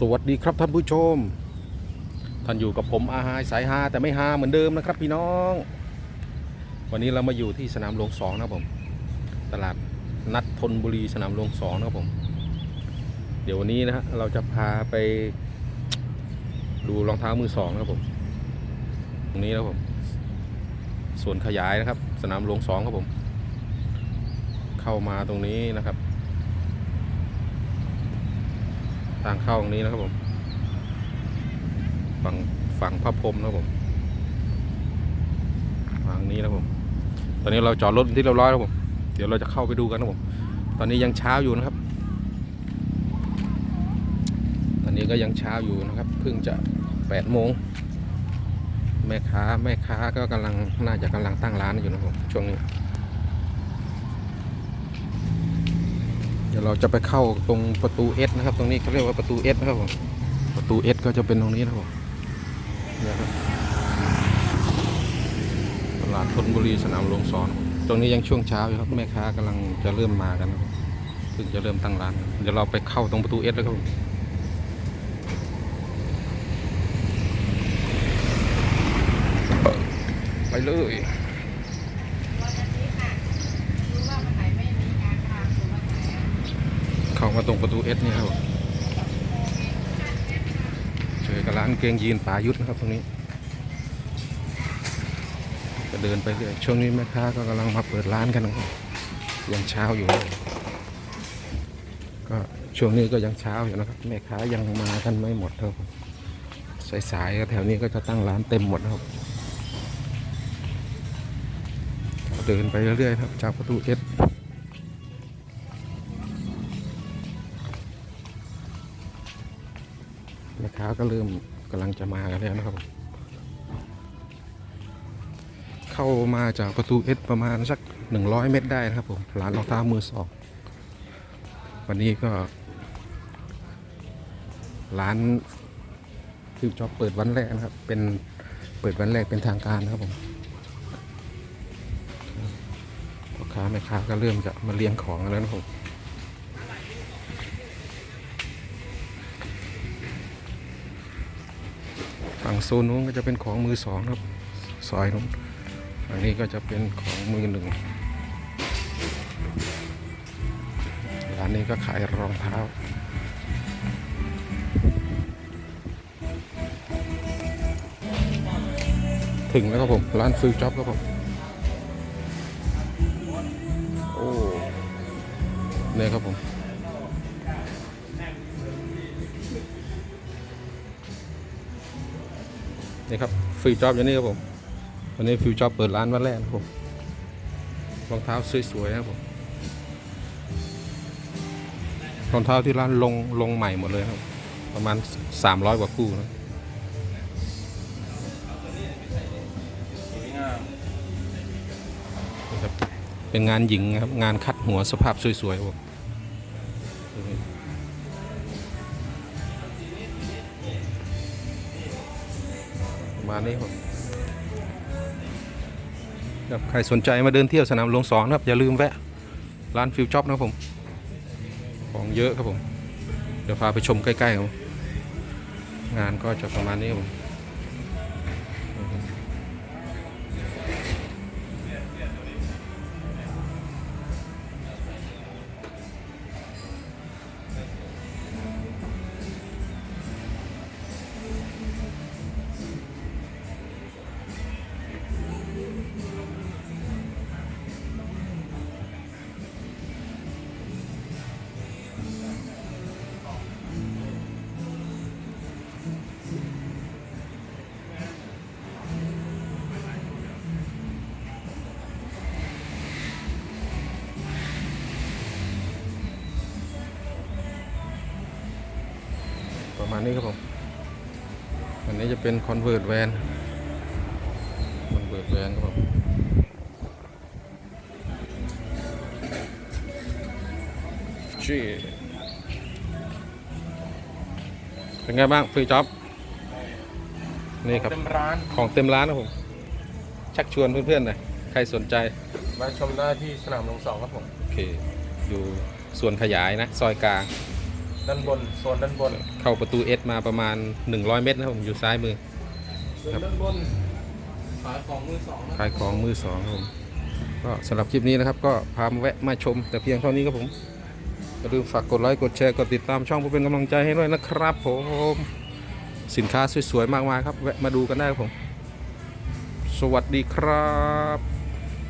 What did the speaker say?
สวัสดีครับท่านผู้ชม ท่านอยู่กับผมอาหายสายฮาแต่ไม่ฮาเหมือนเดิมนะครับพี่น้อง วันนี้เรามาอยู่ที่สนามหลวงสองนะครับผม ตลาดนัดธนบุรีสนามหลวงสองนะครับผม เดี๋ยววันนี้นะฮะเราจะพาไป ดูรองเท้ามือสองนะครับผมตรงนี้นะครับผมส่วนขยายนะครับ สนามหลวงสองครับผม เข้ามาตรงนี้นะครับ ทางเข้าตรงนี้นะครับผม ฝั่งฝั่งพระพรหมนะครับผมทางนี้นะครับผม ตอนนี้เราจอดรถที่เรียบร้อยแล้วผม เดี๋ยวเราจะเข้าไปดูกันนะครับผม ตอนนี้ยังเช้าอยู่นะครับ ตอนนี้ก็ยังเช้าอยู่นะครับ เพิ่งจะแปดโมงแม่ค้าแม่ค้าก็กำลังน่าจะกำลังตั้งร้านอยู่นะครับผมช่วงนี้ เดี๋ยวเราจะไปเข้าตรงประตูเอสนะครับ ตรงนี้เขาเรียกว่าประตูเอสนะครับผมประตูเอสก็จะเป็นตรงนี้นะครับผมนี่ครับตลาดธนบุรีสนามหลวงสอนตรงนี้ยังช่วงเช้าอยู่ครับแม่ค้ากำลังจะเริ่มมากันนะครับเพิ่งจะเริ่มตั้งร้าน เดี๋ยวเราไปเข้าตรงประตูเอสแล้วครับผมไปเลย วันอาทิตย์น่ะรู้ว่าวันไหนไม่มีงานทำหรือวันไหนอะ เข้ามาตรงประตูเอสนี่ครับเจอกับร้านเกงยีนป่ายุทธนะครับตรงนี้ ก็เดินไปเรื่อยช่วงนี้แม่ค้าก็กำลังมาเปิดร้านกันนะครับยังเช้าอยู่ ก็ช่วงนี้ก็ยังเช้าอยู่นะครับ แม่ค้ายังมากันไม่หมดครับสายๆแถวนี้ก็จะตั้งร้านเต็มหมดครับ เดินไปเรื่อยๆครับจากประตูเอส แม่ค้าก็เริ่มกำลังจะมากันแล้วนะครับ เข้ามาจากประตูเอสประมาณสัก 100 เมตรได้นะครับผมร้านรองเท้ามือสองวันนี้ก็ ร้านฟิวจ็อบเปิดวันแรกนะครับ เป็นเปิดวันแรกเป็นทางการนะครับผมพ่อค้าแม่ค้าก็เริ่มจะมาเลี้ยงของแล้วนะครับ ฝั่งโซนนู้นก็จะเป็นของมือสองครับซอยนู้นฝั่งนี้ก็จะเป็นของมือหนึ่งร้านนี้ก็ขายรองเท้าถึงแล้วครับผม ร้านฟิลจ็อบครับผม โอ้เนี่ยครับผม นี่ครับฟิลจ็อบอย่นี้ครับผมวันนี้ฟิลจ็อบเปิดร้านวันแรกครับผมรองเท้าสวยๆครับผมรองเท้าที่ร้านลงลงใหม่หมดเลยครับ ประมาณ 300 กว่าคู่นะครับเป็นงานหญิงครับ งานคัดหัวสภาพสวยๆครับ ประมาณนี้ครับครับใครสนใจมาเดินเที่ยวสนามหลวงสองนะครับ อย่าลืมแวะ ร้านฟิวช็อปนะครับผม ของเยอะครับผม เดี๋ยวพาไปชมใกล้ๆครับงานก็จะประมาณนี้ครับผม ประมาณนี้ครับผมอันนี้จะเป็นคอนเวิร์ตแวนคอนเวิร์ตแวนครับผมชี่เป็นไงบ้างฟรีจ็อบนี่ครับเต็มร้านของเต็มร้านครับผม ชักชวนเพื่อนๆหน่อยใครสนใจ มาชมได้ที่สนามหลวงสองครับผม โอเค อยู่ส่วนขยายนะ ซอยกลาง ด้านบนโซนด้านบนเข้าประตูเอสมาประมาณ 100 เมตรนะครับผมอยู่ซ้ายมือ โซนด้านบนขายของมือสองนะขายของมือสองครับผม ก็สำหรับคลิปนี้นะครับ ก็พามาแวะมาชม แต่เพียงเท่านี้ครับผมอย่าลืมฝากกดไลค์กดแชร์กดติดตามช่องเพื่อเป็นกำลังใจให้ด้วยนะครับผมสินค้าสวยๆมากมายครับ แวะมาดูกันได้ครับผม สวัสดีครับ